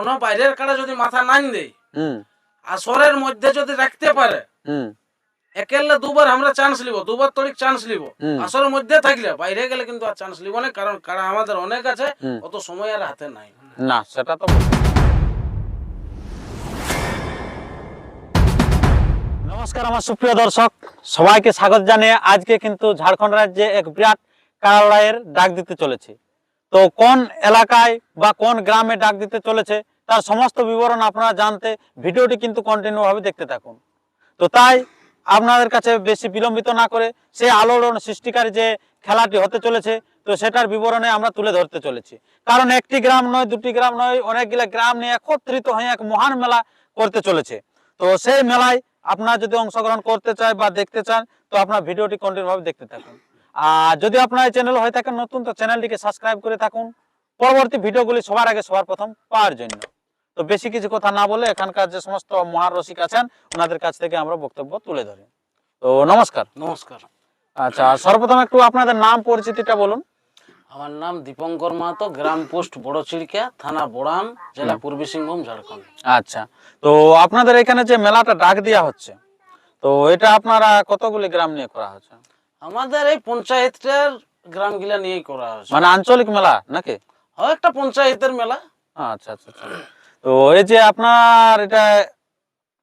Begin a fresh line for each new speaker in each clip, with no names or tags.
কোন বাইরের কাড়া যদি মাথা নাইন দেয় আসরের মধ্যে যদি রাখতে পারে একেলে দুবার আমরা চান্স লিব দুবার তরিক চান্স লিব আসরের মধ্যে থাকলে বাইরে গেলে কিন্তু আর চান্স লিব না কারণ কাড়া আমাদের অনেক আছে অত সময় আর হাতে নাই।
না সেটা তো নমস্কার আমার সুপ্রিয় দর্শক সবাইকে স্বাগত জানিয়ে আজকে কিন্তু ঝাড়খণ্ড রাজ্যে এক বিরাট কারালয়ের ডাক দিতে চলেছে। তো কোন এলাকায় বা কোন গ্রামে ডাক দিতে চলেছে, তার সমস্ত বিবরণ আপনারা জানতে ভিডিওটি কিন্তু কন্টিনিউ ভাবে দেখতে থাকুন। তো তাই আপনাদের কাছে বেশি বিলম্বিত না করে সে আলোড়ন সৃষ্টিকারী যে খেলাটি হতে চলেছে, তো সেটার বিবরণে আমরা তুলে ধরতে চলেছি। কারণ একটি গ্রাম নয়, দুটি গ্রাম নয়, অনেকগুলো গ্রাম নিয়ে একত্রিত হয়ে এক মহান মেলা করতে চলেছে। তো সেই মেলায় আপনারা যদি অংশগ্রহণ করতে চায় বা দেখতে চান, তো আপনার ভিডিওটি কন্টিনিউ ভাবে দেখতে থাকুন। আর যদি আপনার এই চ্যানেল হয়ে থাকেন নতুন তো চ্যানেলটিকে সাবস্ক্রাইব করে থাকুন। পরবর্তী ভিডিওগুলি সবার আগে সবার প্রথম পাওয়ার জন্য। তো বেশি কিছু কথা না বলে এখানকার যে সমস্ত মহারসিক আছেন ওনাদের কাছ থেকে আমরা বক্তব্য তুলে ধরি। তো নমস্কার।
নমস্কার।
আচ্ছা সর্বপ্রথম একটু আপনাদের নাম পরিচিতিটা বলুন।
আমার নাম দীপঙ্কর মাহাতো গ্রাম পোস্ট বড় চিড়কা থানা বোড়াম জেলা পূর্বী সিংভূম ঝাড়খণ্ড।
আচ্ছা তো আপনাদের এখানে যে মেলাটা ডাক দেওয়া হচ্ছে তো এটা আপনারা কতগুলি গ্রাম নিয়ে করা হচ্ছে?
আমাদের এই পঞ্চায়েতের গ্রাম গ্রামগুলা নিয়েই করা হয়েছে।
মানে আঞ্চলিক মেলা নাকি?
হয় একটা পঞ্চায়েতের মেলা।
আচ্ছা আচ্ছা আচ্ছা। তো এই যে আপনার এটা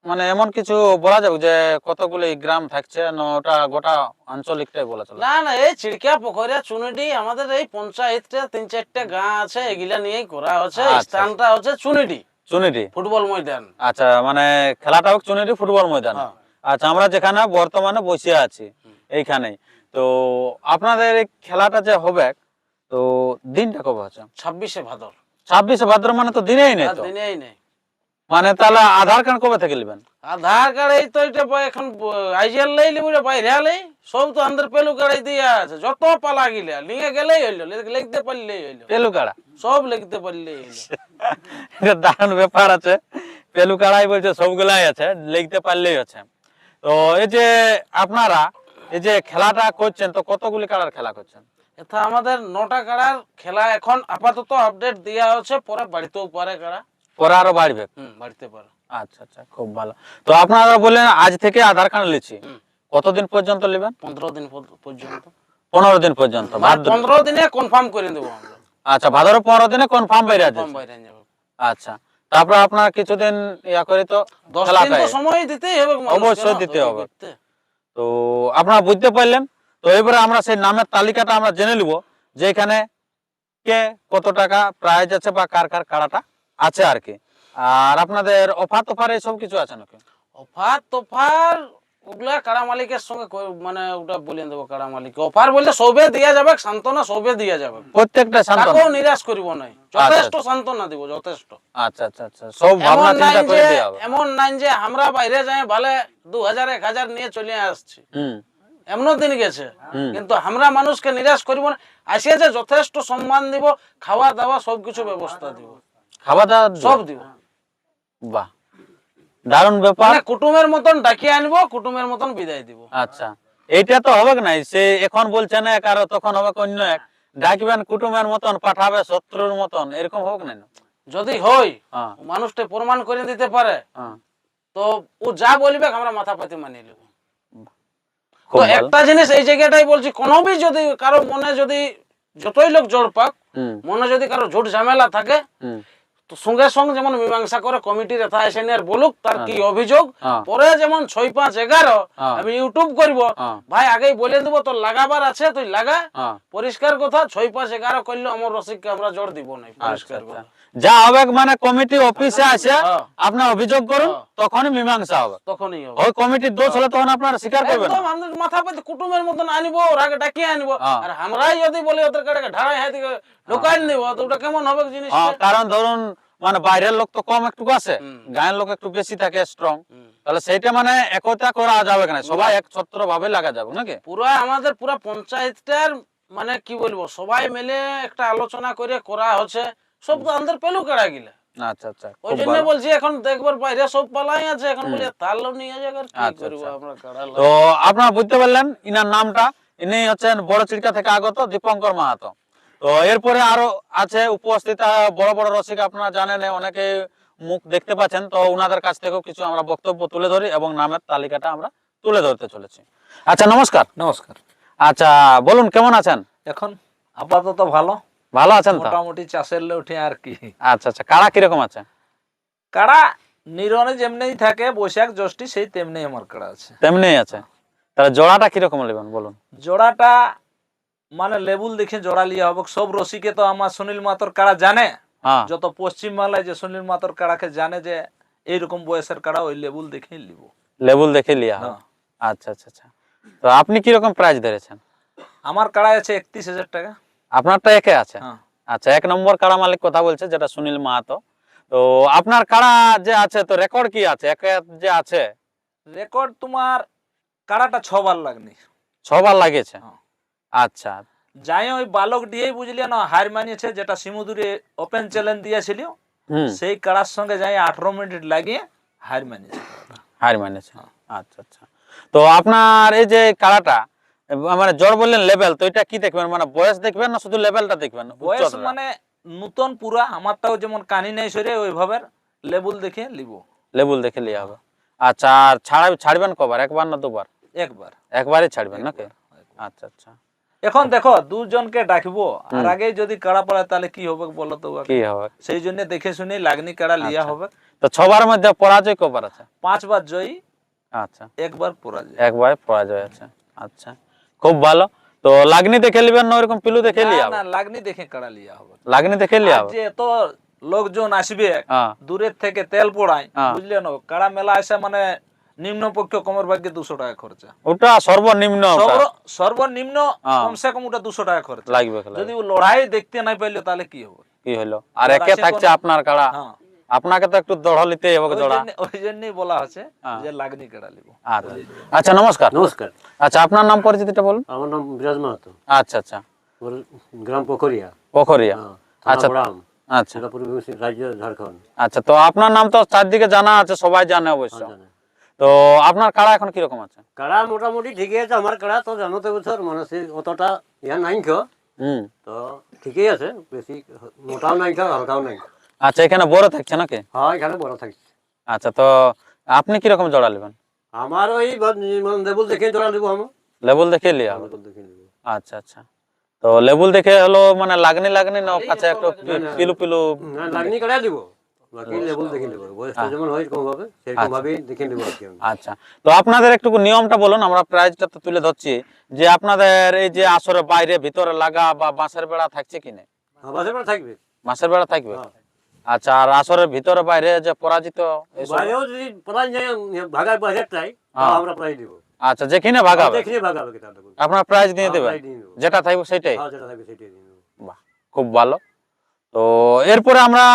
মানে এমন কিছু বলা যাবে যে কতগুলি গ্রাম থাকছে না ওটা গোটা আঞ্চলিকটাই বলা চলে?
না না এই চিড়কা পোখরিয়া চুনিডি আমাদের এই পঞ্চায়েতটা তিন চারটে গাঁ আছে এগুলা নিয়েই করা হচ্ছে
আচ্ছা।
স্থানটা হচ্ছে চুনিডি।
চুনিটি
ফুটবল ময়দান।
আচ্ছা মানে খেলাটা হোক চুনিটি ফুটবল ময়দান।
হ্যাঁ।
আচ্ছা আমরা যেখানে বর্তমানে বসে আছি এইখানেই। তো আপনাদের এই খেলাটা যে হবে তো দিনটা কবে আছে
ছাব্বিশে ভাদর।
ছাব্বিশে ভাদ্র মানে তো দিনেই নেই তো?
দিনেই নেই।
মানে তাহলে আধার কার্ড কবে থেকে নেবেন?
আধার কার্ড এই তো এটা এখন আইজিএল লই লিবো বাইরে লই সব তো আন্দার পেলু কার্ড দিয়া আছে। যত পালা গিলা নিয়ে গেলেই হইল লিখতে পারলেই হইল।
পেলু কাড়া
সব লিখতে পারলেই হইল।
এটা দারুণ ব্যাপার আছে। পেলু কাড়াই বলছে সবগুলাই আছে লিখতে পারলেই আছে তো এই যে আপনারা এই যে খেলাটা করছেন তো কতগুলি কাড়ার খেলা করছেন?
এটা আমাদের নটা কাড়ার খেলা এখন আপাতত আপডেট দেওয়া হচ্ছে পরে বাড়িতেও পারে কাড়া
পরে আরও বাড়বে?
হুম বাড়িতে পারে।
আচ্ছা আচ্ছা খুব ভালো। তো আপনারা বললেন আজ থেকে আধার কার্ড লিছি কতদিন পর্যন্ত নেবেন
পনেরো দিন পর্যন্ত।
পনেরো দিন পর্যন্ত
পনেরো দিনে কনফার্ম করে দেবো আমরা।
আচ্ছা ভাদ্র পনেরো দিনে কনফার্ম বাইরে
বাইরে যাবে।
আচ্ছা তারপর আপনার কিছুদিন ইয়া করে তো
দশ দিন সময় দিতেই হবে
অবশ্যই দিতে হবে। তো আপনারা বুঝতে পারলেন। তো এবারে আমরা সেই নামের তালিকাটা আমরা জেনে নিব যে এখানে কে কত টাকা প্রাইজ আছে বা কার কার কাড়াটা আছে আর কি। আর আপনাদের অফার তোফার এইসব কিছু আছে নাকি?
অফার তোফার ওগুলা কাড়া মালিকের সঙ্গে মানে ওটা বলিয়ে দেবো কাড়া মালিক অফার বললে সবে দিয়া যাবে সান্ত্বনা সবে দিয়া যাবে।
প্রত্যেকটা
কাকেও নিরাশ করিব নাই যথেষ্ট সান্ত্বনা দিব যথেষ্ট।
আচ্ছা আচ্ছা আচ্ছা। সব ভাবনা চিন্তা করে হবে।
এমন নাই যে আমরা বাইরে যাই ভালে দু হাজার এক হাজার নিয়ে চলে আসছি।
হুম।
এমনও দিন গেছে। কিন্তু আমরা মানুষকে নিরাশ করিব না। আসিয়া যে যথেষ্ট সম্মান দিব খাওয়া দাওয়া সবকিছু ব্যবস্থা দিব।
খাওয়া দাওয়া
সব দিব।
বাহ। দারুণ ব্যাপার।
মানে কুটুমের মতন ডাকিয়ে আনব কুটুমের মতন বিদায় দিব।
আচ্ছা। এইটা তো হবে না সে এখন বলছে না এক আর তখন হবে অন্য এক। ডাকবেন কুটুমের মতন পাঠাবে শত্রুর মতন এরকম হোক না
যদি হয়
হ্যাঁ।
মানুষটা প্রমাণ করে দিতে পারে
হ্যাঁ।
তো ও যা বলবে আমরা মাথা পাতি মানিয়ে নেব। তো একটা জিনিস এই জায়গাটাই বলছি কোনো বি যদি কারও মনে যদি যতই লোক জোর পাক মনে যদি কারও ঝুট ঝামেলা থাকে তো সঙ্গে সঙ্গে যেমন মীমাংসা করে কমিটির এথা এসে নিয়ে আর বলুক তার কি অভিযোগ?
হ্যাঁ।
পরে যেমন ছয় পাঁচ এগারো
হ্যাঁ।
আমি ইউটিউব করব।
হ্যাঁ।
ভাই আগেই বলে দেবো তোর লাগাবার আছে তুই লাগা।
হ্যাঁ।
পরিষ্কার কথা ছয় পাঁচ এগারো করলে আমার রসিককে আমরা জোর দিব না
আচ্ছা
পরিষ্কার
আচ্ছা।
কথা।
যা হবে মানে কমিটি অফিসে আসে
হ্যাঁ।
আপনার অভিযোগ করুন তখনই মীমাংসা হবে।
তখনই হবে।
ওই কমিটির দোষ হলে তখন আপনারা স্বীকার করবেন
একদম আমাদের মাথা পেতে কুটুমের মতন আনিবো ওর আগে ডাকিয়ে আনিবো।
হ্যাঁ।
আর আমরাই যদি বলি ওদের কাছে ঢাড়াই হাতে ঢোকাই নিব তো ওটা কেমন হবে জিনিস
হ্যাঁ কারণ ধরুন মানে বাইরের লোক তো কম একটু আছে গায়ের লোক একটু বেশি থাকে স্ট্রং তাহলে সেইটা মানে একতা করা যাবে না সবাই এক ছত্র ভাবে লাগা যাবে নাকি?
পুরো আমাদের পুরা পঞ্চায়েতটার মানে কি বলব সবাই মিলে একটা আলোচনা করে করা হচ্ছে সব তো আমাদের পেলু কাড়া গিলা।
আচ্ছা আচ্ছা
ওই জন্য বলছি এখন দেখবার বাইরে সব পালাই আছে এখন বলি নিয়ে যাবে আর কি
আচ্ছা,
করব
আচ্ছা।
আমরা কাড়া
তো আপনারা বুঝতে পারলেন ইনার নামটা ইনি হচ্ছেন বড় চিড়কা থেকে আগত দীপঙ্কর মাহাতো। তো এরপরে আরও আছে উপস্থিত বড় বড় রসিক আপনারা জানেন অনেকে মুখ দেখতে পাচ্ছেন তো ওনাদের কাছ থেকেও কিছু আমরা বক্তব্য তুলে ধরি এবং নামের তালিকাটা আমরা তুলে ধরতে চলেছি। আচ্ছা নমস্কার।
নমস্কার।
আচ্ছা বলুন কেমন আছেন?
এখন আপাতত ভালো।
ভালো আছেন
মোটামুটি চাষের উঠে আর কি।
আচ্ছা আচ্ছা কারা কীরকম আছে?
কাড়া নিরনে যেমনি থাকে বৈশাখ জ্যৈষ্ঠী সেই তেমনি আমার কাড়া আছে।
তেমনি আছে। তাহলে জোড়াটা কীরকম নেবেন বলুন?
জোড়াটা মানে লেবুল দেখে জোড়া লিয়া হবে সব রসিকে তো আমার সুনীল মাতর কারা জানে।
হ্যাঁ।
যত পশ্চিম বাংলায় যে সুনীল মাতর কাড়াকে জানে যে এইরকম বয়সের কাড়া ওই লেবুল দেখেই লিব।
লেবুল দেখে লিয়া?
হ্যাঁ।
আচ্ছা আচ্ছা আচ্ছা। তো আপনি কীরকম প্রাইস ধরেছেন?
আমার কাড়া আছে একত্রিশ হাজার টাকা।
আপনারটা একে আছে?
হ্যাঁ।
আচ্ছা এক নম্বর কাড়া মালিক কথা বলছে যেটা সুনীল মাহাতো। তো আপনার কাড়া যে আছে তো রেকর্ড কি আছে? একে যে আছে?
রেকর্ড তোমার কাড়াটা ছবার লাগনি।
ছবার লাগিয়েছে?
হ্যাঁ।
আচ্ছা।
যাই ওই বালক দিয়েই বুঝলি না হার মানিয়েছে যেটা সিমুদুরে ওপেন চ্যালেঞ্জ দিয়েছিল সেই কাড়ার সঙ্গে যাই আঠারো মিনিট লাগিয়ে হার মানিয়েছে।
হার মানেছে আচ্ছা আচ্ছা। তো আপনার এই যে কাড়াটা মানে জ্বর বললেন লেভেল তো এটা কি দেখবেন? মানে বয়স দেখবেন না শুধু লেভেলটা দেখবেন?
বয়স? মানে নূতন পুরা আমারটাও যেমন কানি নেই সরে ওইভাবে লেবুল দেখে লিব।
লেবুল দেখে লিয়া হবে। আচ্ছা আর ছাড়া ছাড়বেন কবার? একবার না দুবার?
একবার।
একবারই ছাড়বেন নাকি? আচ্ছা আচ্ছা।
এখন দেখো দুজনকে ডাকবো আর আগে যদি কাড়া পড়ে তাহলে কি হবে বলো তো
কি হবে?
সেই জন্য দেখে শুনে লাগনি কাড়া লিয়া
আচ্ছা।
হবে।
তো ছবার মধ্যে পরাজয় কবার আছে?
পাঁচবার জয়ী
আচ্ছা।
একবার পরাজয়
একবার পরাজয় আছে আচ্ছা। খুব ভালো। তো লাগনি দেখে লিবেন না ওরকম পিলু দেখে লিয়া
না লাগনি দেখে কাড়া লিয়া হবে।
লাগনি দেখে লিয়া হবে?
যে এত লোকজন আসবে
হ্যাঁ।
দূরের থেকে তেল পোড়ায়
হ্যাঁ।
বুঝলে না? কাড়া মেলা আসে মানে নিম্নপক্ষ কমের ভাগ্যে দুশো টাকা খরচা।
ওটা সর্বনিম্ন
সর্বনিম্ন
হ্যাঁ।
কমসে কম ওটা দুশো টাকা খরচা।
লাগবে।
যদি ও লড়াই দেখতে নাই পাইলো তাহলে কি হবে?
কি হলো আর একে থাকছে আপনার কাড়া।
হ্যাঁ।
আপনাকে তো একটু দড় নিতে হবে
ওই ওই জন্যই বলা হচ্ছে
হ্যাঁ।
যে লাগনি কেড়া লিব
আচ্ছা আচ্ছা নমস্কার।
নমস্কার।
আচ্ছা আপনার নাম পরিচিতিটা বলুন।
আমার নাম বিরাজ মাহাতো।
আচ্ছা আচ্ছা।
গ্রাম পোখরিয়া।
পোখরিয়া। আচ্ছা। আচ্ছা।
পূর্ব রাজ্য ঝাড়খণ্ড।
আচ্ছা তো আপনার নাম তো চারদিকে জানা আছে সবাই জানে অবশ্য।
জানে।
তো আপনার কাড়া এখন কীরকম আছে?
কাড়া মোটামুটি ঠিকই আছে আমার কাড়া তো জানো তো বছর মানে অতটা ইয়া নাই খো
হুম।
তো ঠিকই আছে বেশি মোটাও নাই হালকাও নাই
আচ্ছা এখানে বড় থাকছে নাকি?
হ্যাঁ এখানে বড় থাকছে।
আচ্ছা তো আপনি কীরকম জোড়া নেবেন?
আমার ওই লেবুল দেখে জোড়া দেবো আমার
লেবুল দেখে লিয়া?
নেব।
আচ্ছা আচ্ছা। তো লেবুল দেখে হলো মানে লাগনি লাগনি না কাছে একটু পিলু পিলু?
না লাগনি কাড়া দিব। হয়। আমি।
আচ্ছা। তো আপনাদের একটু নিয়মটা বলুন আমরা প্রাইজটা তো তুলে ধরছি যে আপনাদের এই যে আসরে বাইরে ভিতরে লাগা বা বাঁশের বেড়া থাকছে কি না?
হ্যাঁ, থাকবে।
বাঁশের বেড়া থাকবে?
হ্যাঁ।
আচ্ছা আর আসরের ভিতরে বাইরে যে পরাজিত হ্যাঁ।
আমরা দিব।
আচ্ছা যেখানে ভাগাবে? আপনার প্রাইজ দিয়ে দেবেন। যেটা থাকবে সেটাই
হ্যাঁ।
বাহ খুব ভালো। তো এরপরে আমরা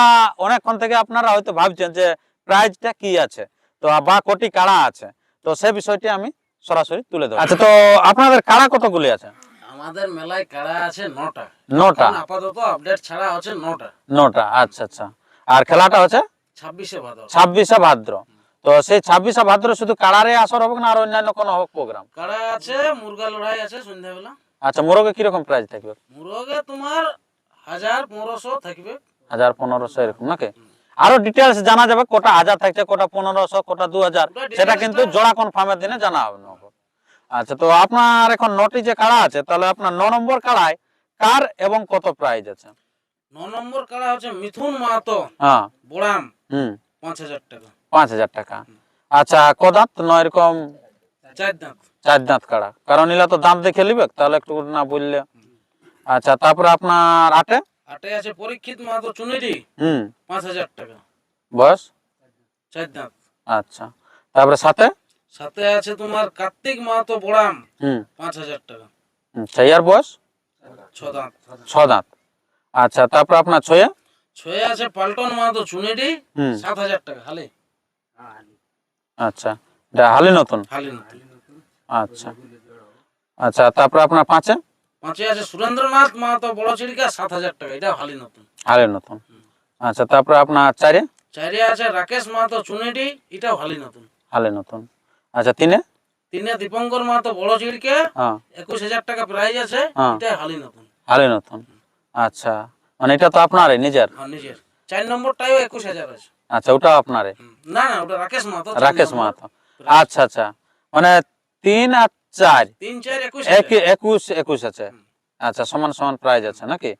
অনেকক্ষণ থেকে আপনারা হয়তো ভাবছেন যে প্রাইজটা কি আছে? তো বা কোটি কাড়া আছে? তো সে বিষয়টি আমি সরাসরি তুলে দেবো আচ্ছা তো আপনাদের কাড়া কতগুলি আছে?
আমাদের মেলায় কাড়া আছে নটা।
নটা?
আপাতত আপডেট ছাড়া হচ্ছে নটা।
নটা আচ্ছা আচ্ছা। আর খেলাটা হচ্ছে?
ছাব্বিশে ভাদর।
ছাব্বিশে ভাদ্র। তো সেই ছাব্বিশে ভাদ্র শুধু কাড়ারে আসর হবে না আর অন্যান্য কোনো হোক প্রোগ্রাম
কাড়া আছে মুরগা লড়াই আছে সন্ধ্যাবেলা।
আচ্ছা মোরগে কীরকম প্রাইজ থাকবে
মুরগে তোমার হাজার পনেরোশো থাকবে।
হাজার পনেরোশো এরকম নাকি? আরও ডিটেলস জানা যাবে কোটা হাজার থাকছে কোটা পনেরোশো কোটা দু হাজার সেটা কিন্তু জোড়া কনফার্মের দিনে জানা হবে আচ্ছা তো আপনার এখন নটি যে কাড়া আছে তাহলে আপনার ন নম্বর কাড়ায় কার এবং কত প্রাইজ আছে?
ন নম্বর কাড়া হচ্ছে মিথুন মাহাতো।
হ্যাঁ।
বোড়াম।
হুম।
পাঁচ হাজার টাকা।
পাঁচ হাজার টাকা। আচ্ছা কদাত নয় এরকম?
চার দাঁত।
চার দাঁত কাড়া। কারণ এলা তো দাম দেখে নিবে তাহলে একটু না বললে আচ্ছা তারপরে আপনার আটে?
আটে আছে পরীক্ষিত মাহাতো চুনেরি।
হুম।
পাঁচ হাজার টাকা।
বয়স?
চার দাঁত।
আচ্ছা তারপরে সাথে
সাথে আছে তোমার কার্তিক মাহাতো বোড়াম।
হুম।
পাঁচ হাজার টাকা।
হুম, ছাইয়ার বয়স?
ছ দাঁত।
ছ দাঁত। আচ্ছা তারপর আপনার ছয়ে?
ছয়ে আছে পাল্টন মাহাতো চুনেরি
হুম।
সাত হাজার টাকা হালে।
আচ্ছা এটা হালি নতুন?
হালি নতুন।
আচ্ছা। আচ্ছা তারপর আপনার পাঁচে?
পাঁচে আছে সুরেন্দ্রনাথ মাহাতো বড় চিড়িকা সাত হাজার টাকা। এটা হালি নতুন।
হালি নতুন। আচ্ছা তারপরে আপনার চারে
চারে আছে রাকেশ মাহাতো চুনেরি এটাও হালি নতুন।
হালি নতুন। আচ্ছা তিনে?
তিনে দীপঙ্কর মাহাতো বড় চিড়িকা
হ্যাঁ।
একুশ হাজার টাকা প্রাইজ আছে
হ্যাঁ।
এটা হালি নতুন।
হালি নতুন। আচ্ছা মানে এটা তো আপনারই নিজের?
হ্যাঁ নিজের। চার নম্বরটাও একুশ হাজার আছে।
আচ্ছা ওটা আপনারই?
হুম। না না ওটা রাকেশ মাহাতো
রাকেশ মাহাতো। আচ্ছা আচ্ছা। মানে তিন আর চার।
একুশ
এক একুশ আছে। আচ্ছা সমান সমান প্রাইজ আছে নাকি?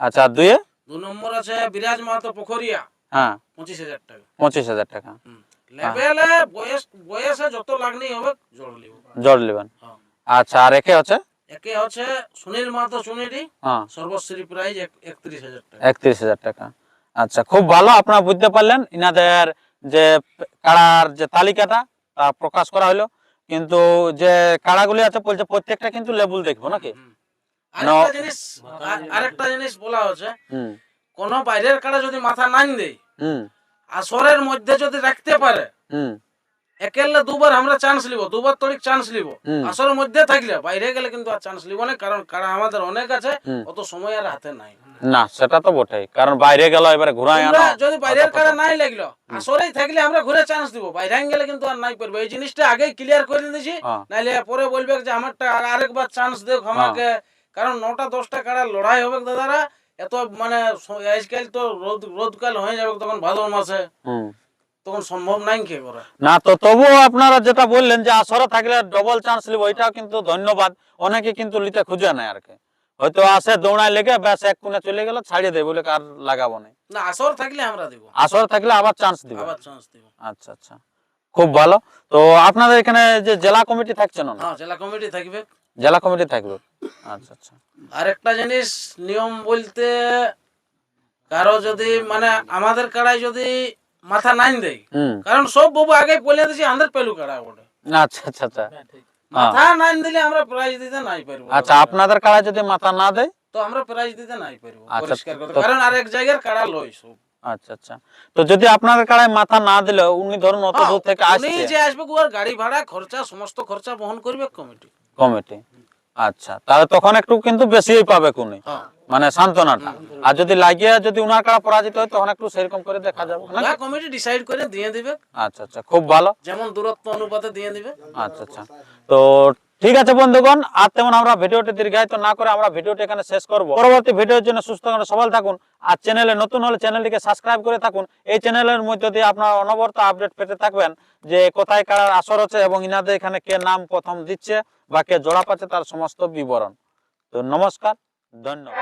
আচ্ছা আর দুয়ে
দু নম্বর আছে বিরাজ মাহাতো পোখরিয়া।
হ্যাঁ।
পঁচিশ হাজার টাকা।
পঁচিশ হাজার টাকা।
লেভেলে বয়স বয়সে যত লাগনি হবে জোর লিব
জোর নেবেন।
হ্যাঁ।
আচ্ছা আর একে হচ্ছে
একে হচ্ছে সুনীল মাহাতো চুনিডি।
হ্যাঁ।
সর্বশ্রী প্রাইজ একত্রিশ হাজার টাকা।
একত্রিশ হাজার টাকা। আচ্ছা খুব ভালো আপনারা বুঝতে পারলেন। ইনাদের যে কাড়ার যে তালিকাটা তা প্রকাশ করা হলো। কিন্তু যে কাড়াগুলি আছে বলছে প্রত্যেকটা কিন্তু লেবুল দেখব নাকি।
আরেকটা জিনিস আরেকটা জিনিস বলা হচ্ছে কোন বাইরের কাড়া যদি মাথা নাই দেয়
হুম।
আসরের মধ্যে যদি রাখতে পারে দুবার আমরা চান্স লিব দুবার চান্স লিব। মধ্যে থাকলে বাইরে গেলে কিন্তু আর চান্স লিব না কারণ কারণ আমাদের অনেক আছে অত সময় আর হাতে নাই।
না সেটা তো বটেই কারণ বাইরে গেল এবারে ঘুরাই আনো
যদি বাইরের নাই লাগল আসরেই থাকলে আমরা ঘুরে চান্স দিব বাইরে গেলে কিন্তু আর নাই পারব এই জিনিসটা আগেই ক্লিয়ার করে দিয়েছি
হ্যাঁ।
নাইলে পরে বলবে যে আমারটা আর- আরেকবার চান্স দেখ আমাকে কারণ নটা দশটা কারা লড়াই হবে দাদারা এত মানে আজকাল তো রোদ রোদকাল হয়ে যাবে তখন ভাদর মাসে। তখন সম্ভব নাই কে করে?
না তো তবুও আপনারা যেটা বললেন যে আসরে থাকলে ডবল চান্স নিব ওইটাও কিন্তু ধন্যবাদ। অনেকে কিন্তু নিতে খুঁজে নেয় আর কি। হয়তো আসে দৌড়ায় লেগে ব্যাস এক কোণে চলে গেল ছাড়িয়ে দেয় বলে আর লাগাবো না
না আসর থাকলে আমরা দিব।
আসর থাকলে আবার চান্স দিব।
আবার চান্স দিব।
আচ্ছা আচ্ছা। খুব ভালো। তো আপনাদের এখানে যে জেলা কমিটি থাকছে না?
হ্যাঁ জেলা কমিটি থাকবে।
জেলা কমিটি থাকবে আচ্ছা আচ্ছা।
আর একটা জিনিস নিয়ম বলতে কারও যদি মানে আমাদের কাড়ায় যদি মাথা নাইন দেয়। কারণ সব বাবু আগে বলে দিয়েছি আমাদের পেলু কাড়া ওটা
আচ্ছা আচ্ছা আচ্ছা। হ্যাঁ।
মাথা নাইন দিলে আমরা প্রাইজ দিতে নাই পারব।
আচ্ছা আপনাদের কাড়ায় যদি মাথা না দেয়?
তো আমরা প্রাইজ দিতে নাই পারব
আচ্ছা,
পরিষ্কার কথা। কারণ আরেক জায়গার কাড়া লই সব।
আচ্ছা আচ্ছা। তো যদি আপনাদের কাড়ায় মাথা না দিলে উনি ধরুন অত দূর থেকে
হ্যাঁ, উনি যে আসবে ওর গাড়ি ভাড়া খরচা সমস্ত খরচা বহন করবে কমিটি।
কমিটি। আচ্ছা তাহলে তখন একটু কিন্তু বেশিই পাবে কোনি
হ্যাঁ।
মানে সান্ত্বনাটা। আর যদি লাগিয়ে যদি উনার কাড়া পরাজিত হয় তখন একটু সেরকম করে দেখা যাবে না
কমিটি ডিসাইড করে দিয়ে দিবে।
আচ্ছা আচ্ছা খুব ভালো।
যেমন দূরত্ব অনুপাতে দিয়ে দিবে।
আচ্ছা আচ্ছা। তো ঠিক আছে বন্ধুগণ আর তেমন আমরা ভিডিওটি দীর্ঘায়িত না করে আমরা ভিডিওটি এখানে শেষ করব। পরবর্তী ভিডিওর জন্য সুস্থ সবাই থাকুন আর চ্যানেলে নতুন হলে চ্যানেলটিকে সাবস্ক্রাইব করে থাকুন। এই চ্যানেলের মধ্যে দিয়ে আপনারা অনবরত আপডেট পেতে থাকবেন। যে কোথায় কারার আসর আছে এবং ইনাদের এখানে কে নাম প্রথম দিচ্ছে বা কে জোড়া পাচ্ছে তার সমস্ত বিবরণ। তো নমস্কার, ধন্যবাদ।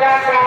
Jakarta.